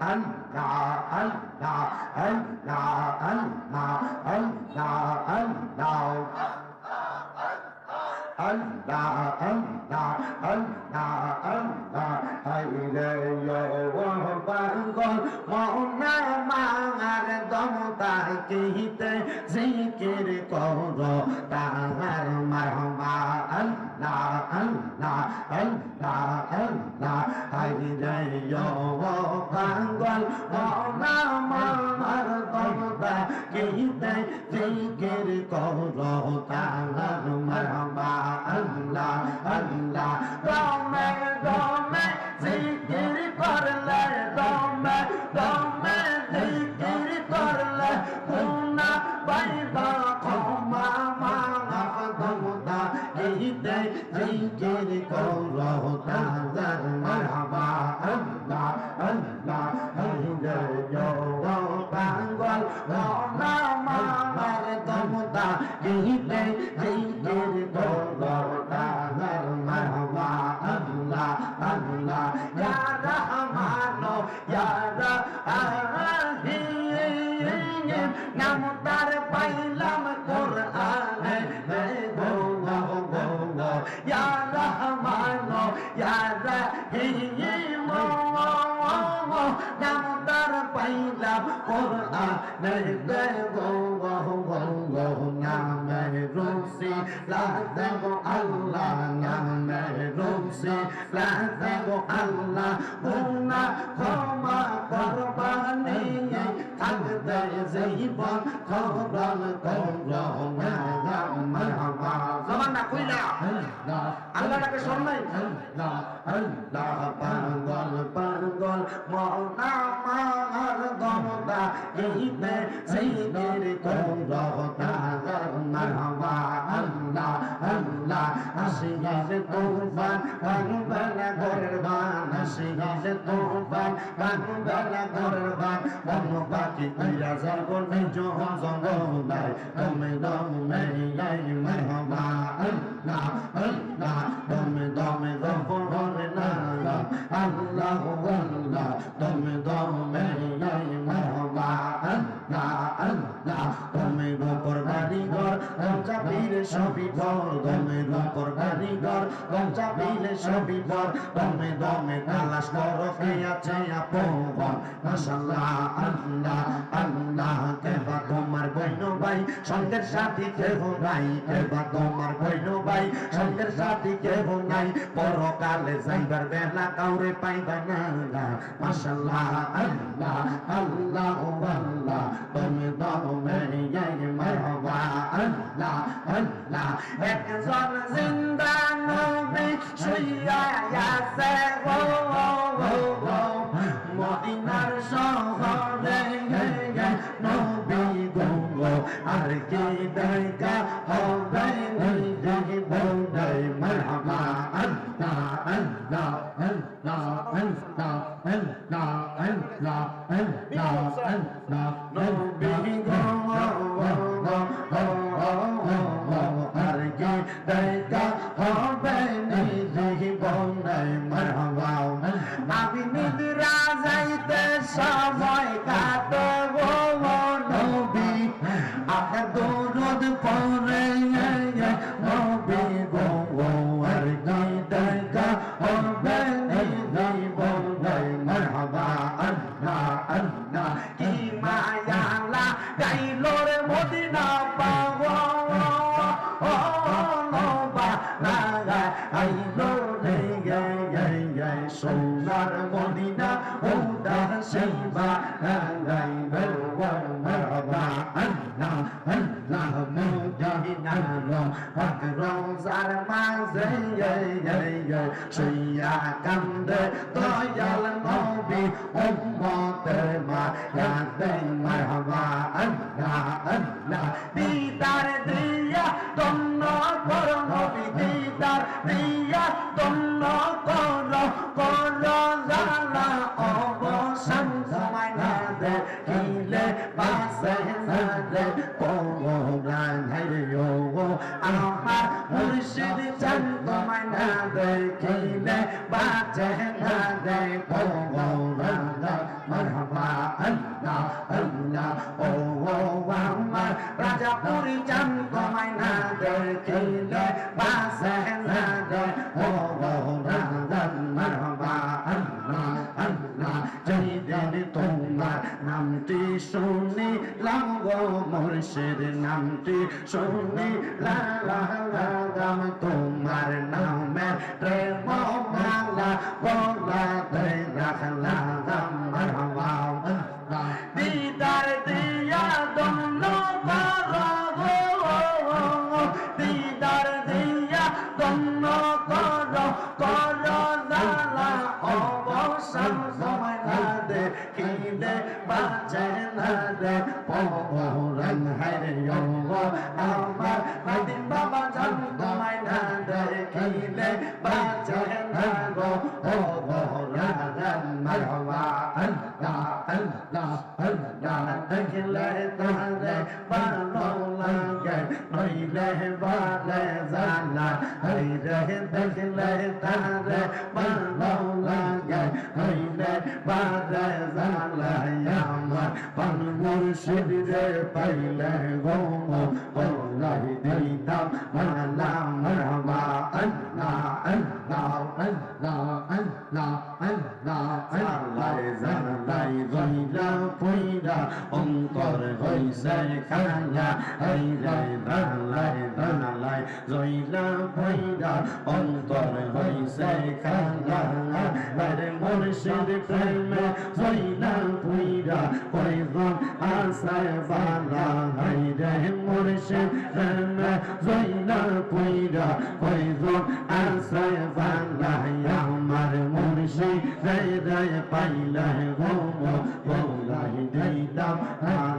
আল্লাহ আল্লাহ আল্লাহ আল্লাহ আল্লাহ আল্লাহ Allah, Allah, Allah, Allah, হাইরে তাই যাই বাঙ্গল আমার দরদা কিতে জিকির করো তালার মারমা আল্লাহ আল্লাহ الله تهزر مرحبا الله الله هنجر جوا بانقل وعلا ما مرتم تا جيدي جيدر دوغر تهزر مرحبا الله الله يا رحمن يا رحيم نام تار পাইলাম কোরআনে গো গো গো ইয়া দাম তার পাইলাম কোরআনের নামে রুসি লাদেব আল্লাহ নামে রুসি লাদেব আল্লাহ গুনা ক্ষমা করবানি থাকবে জীবন খবর খবর নাম না কইলা আল্লাহটাকে শোন নাই আল্লাহ পাগল পাগল মনা মার দমদা এইতে সেইদের করতা গর মারবা আল্লাহ আল্লাহ আসিগাজ তোবান বানবান গরবান আসিগাজ তোবান বানবান গরবান বন্য বাকি কইরা জাগো নেজো হজম গো নাই তুমি দম নাই নাই আল্লাহ আল্লাহ দমে দমে জফর না আল্লাহ আল্লাহ দমে দমে আছে আপন মাশাআল্লাহ আল্লাহ আল্লাহ সঙ্গের সাথী কেহ নাই, কেবা তোমার বইন ভাই সঙ্গের সাথী কেহ নাই, পরকালে যাইবার বেলা কাউরে পাইবা না মাশাআল্লাহ আল্লাহ আল্লাহ আল্লাহ, তুমি দমে যাই মারহাবা, আল্লাহ আল্লাহ। একজন জিন্দা নবী শুইয়া আছে ও ও ও। মদিনার শহরে আর কি দেখা হবে নিজে বলে মারহাবা আল্লাহ আল্লাহ আল্লাহ আল্লাহ আল্লাহ আল্লাহ আল্লাহ আল্লাহ গে শুইয়া কান্দে দয়াল নবী উম্মতের মা ইয়াদে মারহাবা আল্লাহ আল্লাহ দিদার দিয়া তন্ন কর নবী দিদার দিয়া তন্ন কর কর জালা অবসান সময় না দে কিলে পাশে না দে কোরআন হাইও আমার মুর্শিদ দেখিলে বাসে না ও ও রাজা মারহাবা আল্লাহ আল্লাহ যেদিন তোমার নামটি শুনি গো মুর্শিদ নামটি শুনি লাগাম তোমার নামে প্রেম মালা বলাতে রাখলাম মারহাবা দে পহরান হাইরে আমার আদিম বাবা জান তোমায় না দে খিদে বাঁচে না গো ও পহরান মারহাবা আল্লাহ আল্লাহ আল্লাহ দেখলে তারে ভালো লাগে নইলে বালে জানা হাইরে দেখলে তারে ভালো লাগে নইলে বালে জানা আমার পান মুর্শিদ রে পাইলে গো ওলাই দিতাম মালা মারহাবা আল্লাহ আল্লাহ আল্লাহ আল্লাহ আল্লাহ আল্লাহ জানালাই জইলা পুইরা অন্তর খায়া এই রে জানালাই জানালাই জইলা পুইরা অন্তর হইছে খায়া আরে মুর্শিদ প্রেমে জইলা পুইরা কইজন আসায় বালা হাই রে মুর্শিদ প্রেমে জইলা পুইরা কইজন আসায় বালা আমার মুর্শিদ রে রে পাইলে গো বলাই Ah.